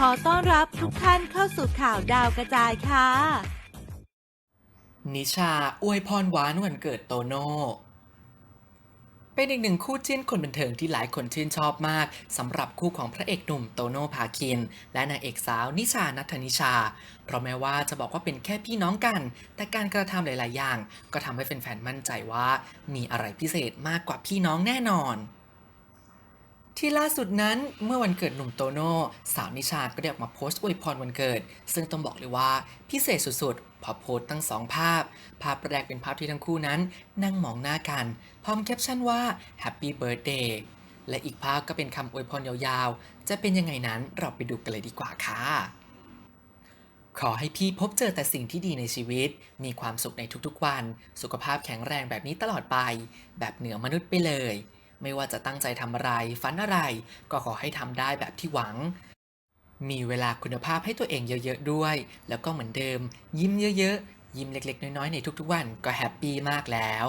ขอต้อนรับทุกท่านเข้าสู่ข่าวดาวกระจายค่ะ นิชาอวยพรหวานวันเกิดโตโน่เป็นอีกหนึ่งคู่จิ้นคนบันเทิงที่หลายคนชื่นชอบมากสำหรับคู่ของพระเอกหนุ่มโตโน่พาคิน และนางเอกสาวนิชานัทนิชา เพราะแม้ว่าจะบอกว่าเป็นแค่พี่น้องกัน แต่การกระทำหลาย ๆ อย่าง ก็ทำให้แฟน ๆ มั่นใจว่า มีอะไรพิเศษมากกว่าพี่น้องแน่นอน ที่ล่าสุดนั้นเมื่อวันเกิดหนุ่มโตโน่สาวนิชาก็ได้ออกมาโพสต์อวยพรวันเกิด ซึ่งต้องบอกเลยว่าพิเศษสุดๆพอโพสต์ตั้งสองภาพ ภาพแรกเป็นภาพที่ทั้งคู่นั้น นั่งมองหน้ากัน พร้อมแคปชั่นว่า Happy Birthday และอีกภาพก็เป็นคำอวยพรยาวๆ จะเป็นยังไงนั้นเราไปดูกันเลยดีกว่าค่ะ ขอให้พี่พบเจอแต่สิ่งที่ดีในชีวิต มีความสุขในทุกๆวัน สุขภาพแข็งแรงแบบนี้ตลอดไป แบบเหนือมนุษย์ไปเลย ไม่ว่าจะตั้งใจทำอะไร ฝันอะไร ก็ขอให้ทำได้แบบที่หวัง มีเวลาคุณภาพให้ตัวเองเยอะๆด้วย แล้วก็เหมือนเดิม ยิ้มเยอะๆ ยิ้มเล็กๆ น้อยๆ ในทุกๆวันก็แฮปปี้มากแล้ว